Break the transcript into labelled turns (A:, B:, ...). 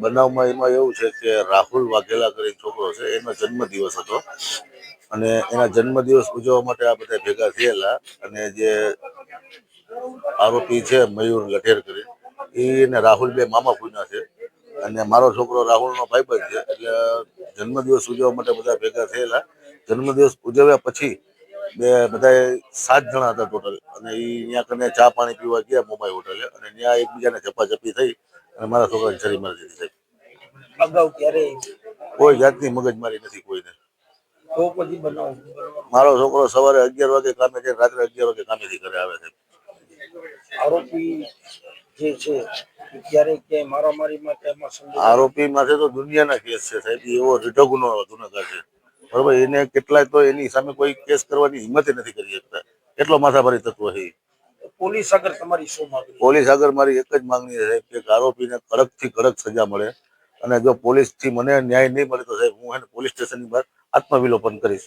A: બનાવમાં એમાં એવું છે કે રાહુલ વાઘેલા કરીને છોકરો છે, એનો જન્મદિવસ હતો. અને એના જન્મદિવસ ઉજવવા માટે આ બધા ભેગા થયેલા અને જે આરોપી છે, મયુર ગઠેર કરી એને રાહુલ બે મામા ફૂના છે. અને મારો છોકરો રાહુલનો ભાઈબંધ છે, એટલે જન્મદિવસ ઉજવવા માટે બધા ભેગા થયેલા. જન્મદિવસ ઉજવ્યા પછી બે બધા સાત જણા હતા ટોટલ અને એ ત્યાં કને ચા પાણી પીવા ગયા મુંબઈ હોટલે અને ત્યાં એકબીજાને ઝપાઝપી થઈ અને મારા છોકરા છરી મારી દીધી સાહેબ
B: અગાઉ ક્યારે
A: કોઈ જાતની મગજમારી નથી કોઈને. મારો છોકરો સવારે અગિયાર વાગે કામે છે રાત્રે અગિયાર વાગે કામેથી ઘરે આવે છે.
B: આરોપી જે છે ક્યારેક ક્યાંય મારામારીમાં કે
A: આરોપી માટે તો દુનિયાના કેસ છે સાહેબ એવો રીઢો ગુનો ગુનેગાર છે. બરોબર એને કેટલાય તો એની સામે કોઈ કેસ કરવાની હિંમત નથી કરી શકતા. એટલો માથાભારી તત્વ છે.
B: પોલીસ આગળ તમારી શું માંગણી?
A: પોલીસ આગળ મારી એક જ માંગણી છે સાહેબ, કે આરોપીને કડકથી કડક સજા મળે. અને જો પોલીસથી મને ન્યાય નહીં મળે તો સાહેબ, હું એને પોલીસ સ્ટેશનની બહાર આત્મવિલોપન કરીશ.